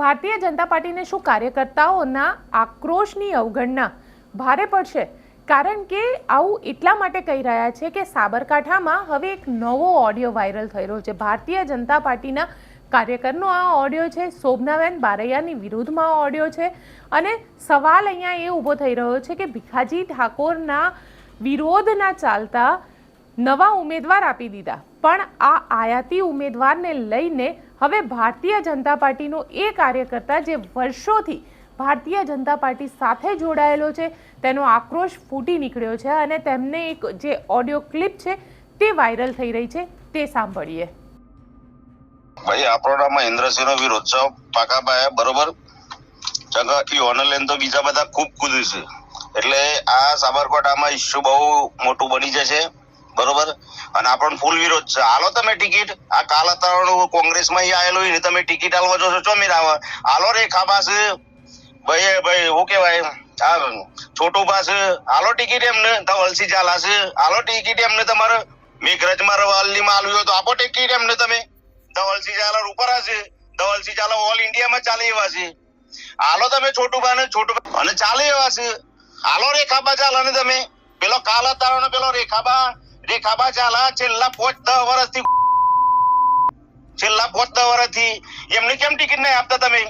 ભારતીય જનતા પાર્ટીને શું કાર્યકર્તાઓના આક્રોશની અવગણના ભારે પડશે? કારણ કે આવું એટલા માટે કહી રહ્યા છે કે સાબરકાંઠામાં હવે એક નવો ઓડિયો વાયરલ થઈ રહ્યો છે. ભારતીય જનતા પાર્ટીના કાર્યકરનો આ ઓડિયો છે. શોભનાબેન બારૈયાની વિરુદ્ધમાં ઓડિયો છે. અને સવાલ અહીંયા એ ઊભો થઈ રહ્યો છે કે ભીખાજી ઠાકોરના વિરોધના ચાલતા નવા ઉમેદવાર આપી દીધા. પણ આ આયાતી ઉમેદવારને લઈને હવે ભારતીય જનતા પાર્ટીનો એ કાર્યકર્તા જે વર્ષોથી ભારતીય જનતા પાર્ટી સાથે જોડાયેલો છે, તેનો આક્રોશ ફૂટી નીકળ્યો છે અને તેમને એક જે ઓડિયો ક્લિપ છે તે વાયરલ થઈ રહી છે, તે સાંભળીએ. ભાઈ, આપણો ઇન્દ્રસિંહનો વિરોધ છે. પાકા બરોબર? ચંગા ઈઓને લઈને તો બીજા બધા ખૂબ કૂદ્યું છે. એટલે આ સાબરકોટામાં ઇસ્યુ બહુ મોટું બની જશે. બરોબર? અને આપણને ફૂલ વિરોધ છે. હાલો તમે ટિકિટ. આ કાલ અત્યારનું કોંગ્રેસમાં અહીં આવેલો ને તમે ટિકિટ આલવા જોશો. છો ચોમીર આવે હાલો રે ખાબાસ. ભાઈ ભાઈ શું કહેવાય, આ છોટું પાસ. હાલો ટિકિટ એમને, તો વલસી ચાલાસ. હાલો ટિકિટ એમને તમારે મેઘરજમાં રવાલીમાં આલવી હોય તો આપો ટિકિટ એમને તમે. ધવલસિંહ ઝાલા ઉપર હશે. ધવલસિંહ ઝાલા ઓલ ઇન્ડિયામાં ચાલે એવા છે. હાલો તમે છોટું ને છોટું અને ચાલે એવા છે. હાલો રેખાબા ચાલો ને તમે. પેલો કાલા તારો પેલો રેખાબા રેખાબા ઝાલા છેલ્લા પોચ દસ વર્ષથી છેલ્લા પોચ દસ વર્ષથી એમને કેમ ટિકિટ નહીં આપતા તમે?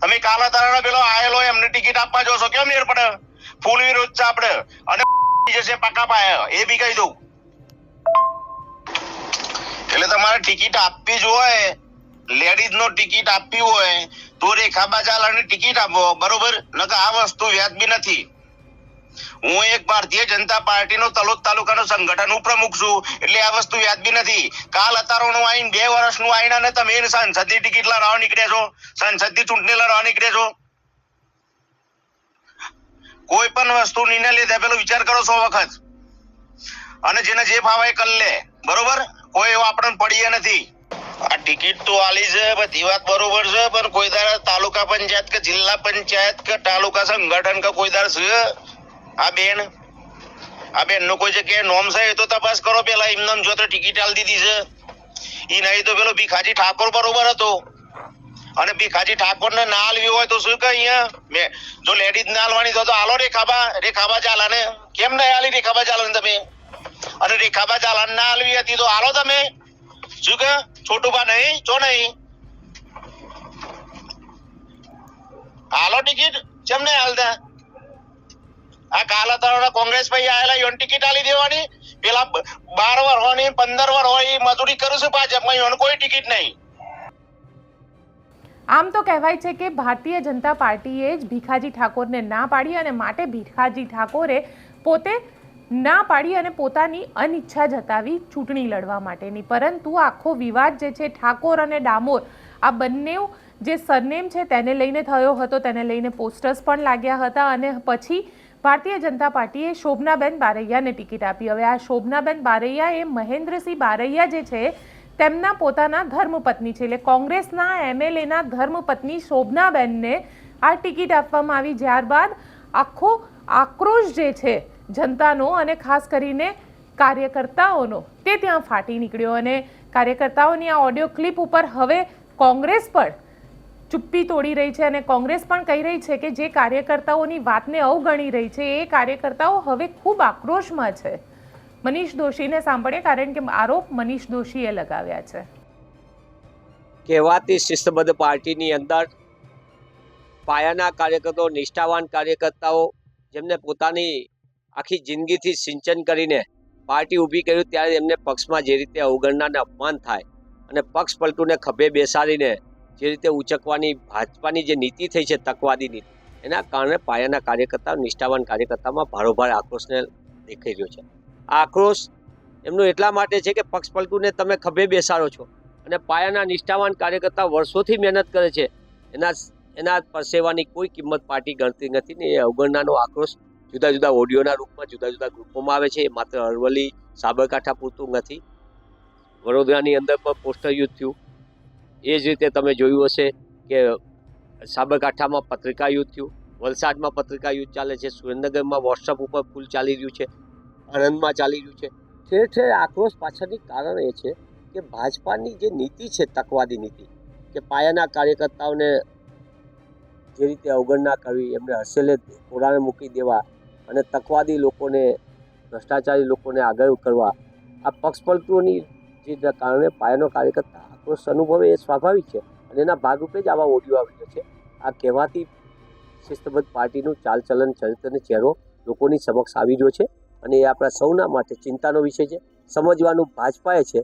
તમે કાલા તારા પેલો આયેલો, એમને ટિકિટ આપવા જોશો કેમ મેળ પડે ફૂલ વિરોધ છે આપણે અને જશે પાકા પાયા. એ બી કહી દઉં. એટલે તમારે ટિકિટ આપવી જ હોય લેડીઝ નો ટિકિટ આપવી હોય, તો રેખાબા ચાલાની ટિકિટ આપો. બરોબર? નકર આ વસ્તુ વ્યાજબી નથી. હું એક ભારતીય જનતા પાર્ટીનો તલોદ તાલુકાનો સંગઠન પ્રમુખ છું. એટલે આ વસ્તુ વ્યાજબી નથી. કાલ અતારોનું આઈન બે વર્ષનું આઈન અને તમે સંસદની ટિકિટ લડવા નીકળ્યા છો. સંસદની ચૂંટણી લડવા નીકળ્યા છો. કોઈ પણ વસ્તુ નિર્ણય લીધા પેલો વિચાર કરો સો વખત. અને જેને જે ફાવે એ લે. બરોબર? કોઈ એવો આપણને પડીએ નથી. આ ટિકિટ તો આલી છે, બધી વાત બરોબર છે, પણ કોઈ દાડે તાલુકા પંચાયત કે જિલ્લા પંચાયત કે તાલુકા સંગઠન કે કોઈ દાડે છે આ બેન આ બેન નો કોઈ કે નોમ છે તો તપાસ કરો પેલા એમને જો તો ટિકિટ આલ દીધી છે. એ નહીં તો પેલો ભીખાજી ઠાકોર બરોબર હતો. અને ભીખાજી ઠાકોર ને ના આલવી હોય તો શું કહે અહીંયા? મેં જો લેડીઝ ના આલવાની તો આલો રેખાબા રેખાબા ચાલા ને કેમ નહીં આલી રેખાબા ચાલા ને તમે? અને રેખાબા ચાલા ના આલવી હતી તો આલો તમે. શું કે છોટુબા નહીં? જો નહીં? આલો ટિકિટ. કેમ નહીં હાલતા આ કાલા કોંગ્રેસ ભાઈ આયેલા યોન ટિકિટ આલી દેવાની. પેલા બાર વર હોય પંદર વર હોય મજૂરી કરું ભાજપમાં, યોન કોઈ ટિકિટ નહીં. આમ તો કહેવાય છે કે ભારતીય જનતા પાર્ટીએ જ ભીખાજી ઠાકોરને ના પાડી અને માટે ભીખાજી ઠાકોરે પોતે ના પાડી અને પોતાની અનિચ્છા જતાવી ચૂંટણી લડવા માટેની. પરંતુ આખો વિવાદ જે છે, ઠાકોર અને ડામોર, આ બંને જે સરનેમ છે, તેને લઈને થયો હતો, તેને લઈને પોસ્ટર્સ પણ લાગ્યા હતા અને પછી ભારતીય જનતા પાર્ટીએ શોભનાબેન બારૈયાને ટિકિટ આપી. હવે આ શોભનાબેન બારૈયા એ મહેન્દ્રસિંહ બારૈયા જે છે, તેમના પોતાના ધર્મપત્ની છે. એટલે કોંગ્રેસના એમએલએના ધર્મપત્ની શોભનાબેનને આ ટિકિટ આપવામાં આવી. ત્યારબાદ આખો આક્રોશ જે છે જનતાનો અને ખાસ કરીને કાર્યકર્તાઓનો તે ત્યાં ફાટી નીકળ્યો. અને કાર્યકર્તાઓની આ ઓડિયો ક્લિપ ઉપર હવે કોંગ્રેસ પણ ચુપ્પી તોડી રહી છે અને કોંગ્રેસ પણ કહી રહી છે કે જે કાર્યકર્તાઓની વાતને અવગણી રહી છે, એ કાર્યકર્તાઓ હવે ખૂબ આક્રોશમાં છે. મનીષ દોશીને સાંભળીએ, કારણ કે આરોપ મનીષ દોશીએ લગાવ્યા છે. કહેવાતી શિસ્તબદ્ધ પાર્ટીની અંદર પાયાના કાર્યકર્તાઓ, નિષ્ઠાવાન કાર્યકર્તાઓ જેમને પોતાની આખી જિંદગીથી સિંચન કરીને પાર્ટી ઊભી કર્યું ત્યારે એમને પક્ષમાં જે રીતે અવગણનાને અપમાન થાય અને પક્ષ પલટુને ખભે બેસાડીને જે રીતે ઉચકવાની ભાજપાની જે નીતિ થઈ છે તકવાદી નીતિ એના કારણે પાયાના કાર્યકર્તા નિષ્ઠાવાન કાર્યકર્તામાં ભારોભાર આક્રોશને દેખાઈ રહ્યો છે. આ આક્રોશ એમનો એટલા માટે છે કે પક્ષ પલટુને તમે ખભે બેસાડો છો અને પાયાના નિષ્ઠાવાન કાર્યકર્તા વર્ષોથી મહેનત કરે છે. એના એના પરસેવાની કોઈ કિંમત પાર્ટી ગણતી નથી ને એ અવગણનાનો આક્રોશ જુદા જુદા ઓડિયોના રૂપમાં, જુદા જુદા ગ્રુપોમાં આવે છે. એ માત્ર અરવલ્લી, સાબરકાંઠા પૂરતું નથી. વડોદરાની અંદર પણ પોસ્ટર યુદ્ધ થયું. એ જ રીતે તમે જોયું હશે કે સાબરકાંઠામાં પત્રિકા યુદ્ધ થયું, વલસાડમાં પત્રિકા યુદ્ધ ચાલે છે, સુરેન્દ્રનગરમાં વોટ્સઅપ ઉપર ફૂલ ચાલી રહ્યું છે, આણંદમાં ચાલી રહ્યું છે. ઠેર ઠેર આક્રોશ પાછળની કારણ એ છે કે ભાજપાની જે નીતિ છે, તકવાદી નીતિ, કે પાયાના કાર્યકર્તાઓને જે રીતે અવગણના કરવી એમને હસેલે કોરાને મૂકી દેવા અને તકવાદી લોકોને, ભ્રષ્ટાચારી લોકોને આગળ કરવા, આ પક્ષપલટુઓની જે કારણે પાયાનો કાર્યકર્તા આક્રોશ અનુભવે એ સ્વાભાવિક છે. અને એના ભાગરૂપે જ આવા ઓડિયો આવી રહ્યો છે. આ કહેવાતી શિસ્તબદ્ધ પાર્ટીનું ચાલચલન, ચરિત્ર ચહેરો લોકોની સમક્ષ આવી રહ્યો છે અને એ આપણા સૌના માટે ચિંતાનો વિષય છે. સમજવાનું ભાજપાએ છે,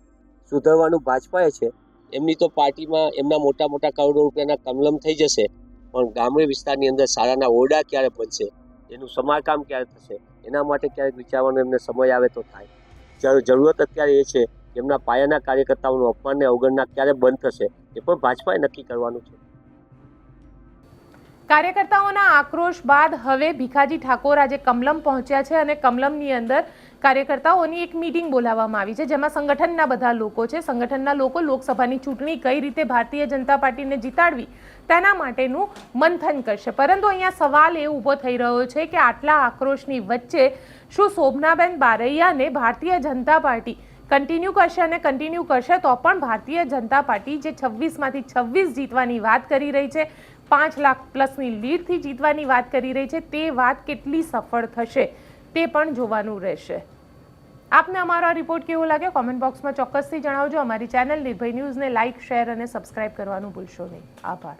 સુધરવાનું ભાજપાએ છે. એમની તો પાર્ટીમાં એમના મોટા મોટા કરોડો રૂપિયાના કમલમ થઈ જશે, પણ ગામડે વિસ્તારની અંદર શાળાના ઓરડા ક્યારે બનશે? એનું સમારકામ ક્યારે થશે? એના માટે ક્યારેક વિચારવાનો એમને સમય આવે તો થાય. જ્યારે જરૂરત અત્યારે એ છે કે એમના પાયાના કાર્યકર્તાઓનું અપમાનને અવગણના ક્યારે બંધ થશે, એ પણ ભાજપાએ નક્કી કરવાનું છે. કાર્યકર્તાઓના આક્રોશ બાદ હવે ભીખાજી ઠાકોર આજે કમલમ પહોંચ્યા છે અને કમલમની અંદર કાર્યકર્તાઓની એક મીટિંગ બોલાવવામાં આવી છે, જેમાં સંગઠનના બધા લોકો છે. સંગઠનના લોકો લોકસભાની ચૂંટણી કઈ રીતે ભારતીય જનતા પાર્ટીને જીતાડવી તેના માટેનું મંથન કરશે. પરંતુ અહીંયા સવાલ એ ઊભો થઈ રહ્યો છે કે આટલા આક્રોશની વચ્ચે શું શોભનાબેન બારૈયાને ભારતીય જનતા પાર્ટી કન્ટિન્યુ કરશે અને કન્ટિન્યુ કરશે તો પણ ભારતીય જનતા પાર્ટી જે છવ્વીસમાંથી છવ્વીસ જીતવાની વાત કરી રહી છે, પાંચ લાખ પ્લસની લીડથી જીતવાની વાત કરી રહી છે, તે વાત કેટલી સફળ થશે તે પણ જોવાનું રહેશે. આપને અમારો રિપોર્ટ કેવો લાગ્યો? કોમેન્ટ બોક્સમાં ચોક્કસથી જણાવજો. અમારી ચેનલ નિર્ભય ન્યૂઝને લાઇક શેર અને સબસ્ક્રાઇબ કરવાનું ભૂલશો નહીં. આભાર.